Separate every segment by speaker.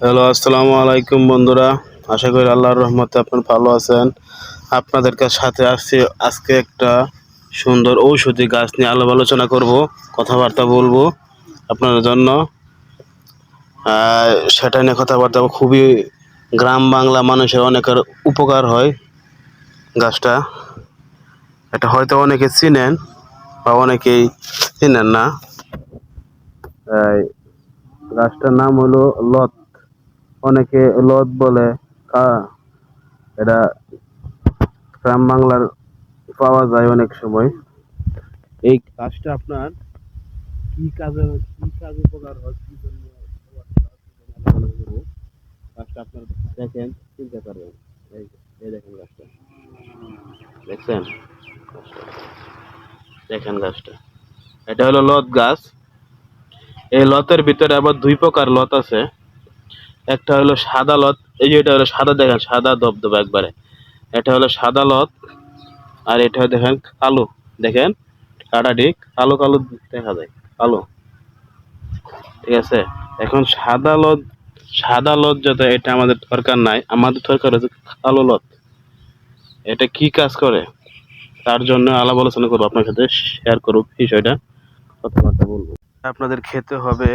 Speaker 1: Hello, আসসালামু আলাইকুম বন্ধুরা। আশা করি আল্লাহর রহমতে আপনার ভালো আছেন। আপনাদের সাথে আসছি। আজকে একটা সুন্দর ঔষধি গাছ নিয়ে আলাপ আলোচনা করব, কথাবার্তা বলব আপনাদের জন্য। সেটা নিয়ে কথাবার্তা খুবই গ্রাম বাংলা মানুষের অনেকের উপকার হয় গাছটা। এটা হয়তো অনেকে চিনেন বা অনেকেই চিনেন না। গাছটার নাম হলো লত। অনেকে লত বলে এটা গ্রাম বাংলার পাওয়া যায় অনেক সময়। এই গাছটা আপনার কি কাজে কি কাজে উপকার হয়, কি জন্য। গাছটা আপনার দেখেন, চিনতে পারবেন এই এই দেখেন গাছটা দেখছেন? দেখেন গাছটা এটা হলো লত গাছ। এই লতের ভিতরে আবার দুই প্রকার লত আছে। একটা হলো সাদা লত, এই যে এটা হলো সাদা, দেখেন, সাদা দবদবা একবারে। এটা হলো সাদা লত, আর এটা দেখেন কালো, দেখেন? কাটা ঠিক, কালো কালো দেখা যায়, কালো। ঠিক আছে? এখন সাদা লত সাদা লত যেটা এটা আমাদের দরকার নাই, আমাদের দরকার হচ্ছে কালো লত। এটা কি কাজ করে? তার জন্য আলাপ আলোচনা করব, আপনার সাথে শেয়ার করুক বিষয়টা, কথাবার্তা বলব। আপনাদের খেতে হবে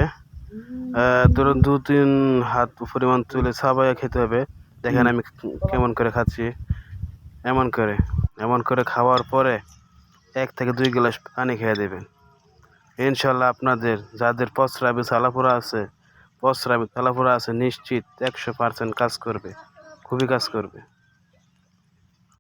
Speaker 1: ধরুন দু তিন হাত পরিমাণ তুলে সাবাইয়া খেতে হবে। দেখেন আমি কেমন করে খাচ্ছি। এমন করে এমন করে খাওয়ার পরে এক থেকে দুই গ্লাস পানি খেয়ে দেবেন ইনশাল্লাহ আপনাদের, যাদের পসরাবি সালাপুরা আছে পসরাবি সালাপুরা আছে, নিশ্চিত একশো পার্সেন্ট কাজ করবে। খুবই কাজ করবে।